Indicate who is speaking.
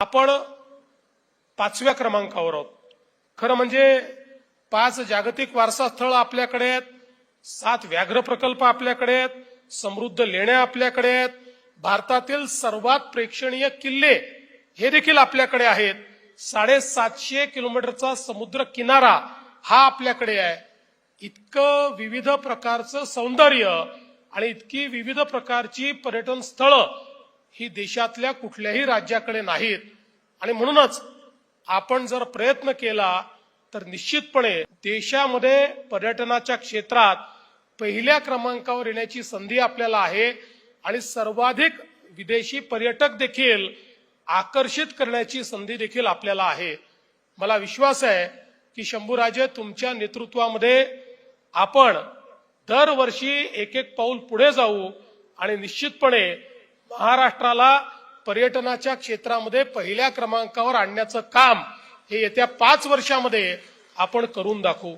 Speaker 1: आपण पाचव्या क्रमांकावर आहोत. खरं म्हणजे पाच जागतिक वारसा स्थळ आपल्याकडे आहेत सात व्याघ्र प्रकल्प आपल्याकडे आहेत समृद्ध लेण्या आपल्याकडे आहेत भारतातील सर्वात प्रेक्षणीय किल्ले हे देखील आपल्याकडे आहेत. साडेसातशे किलोमीटरचा समुद्र किनारा हा आपल्याकडे आहे. इतकं विविध प्रकारचं सौंदर्य आणि इतकी विविध प्रकारची पर्यटन स्थळं ही देशातल्या कुठल्याही राज्याकडे नाहीत. आणि म्हणूनच आपण जर प्रयत्न केला तर निश्चितपणे देशामध्ये पर्यटनाच्या क्षेत्रात पहिल्या क्रमांकावर येण्याची संधी आपल्याला आहे आणि सर्वाधिक विदेशी पर्यटक देखील आकर्षित करण्याची संधी देखील आपल्याला आहे. मला विश्वास आहे की शंभूराजे तुमच्या नेतृत्वामध्ये आपण दरवर्षी एक एक पाऊल पुढे जाऊ आणि निश्चितपणे महाराष्ट्राला पर्यटनाच्या क्षेत्रामध्ये पहिल्या क्रमांकावर आणण्याचं काम हे येत्या पाच वर्षामध्ये आपण करून दाखवू.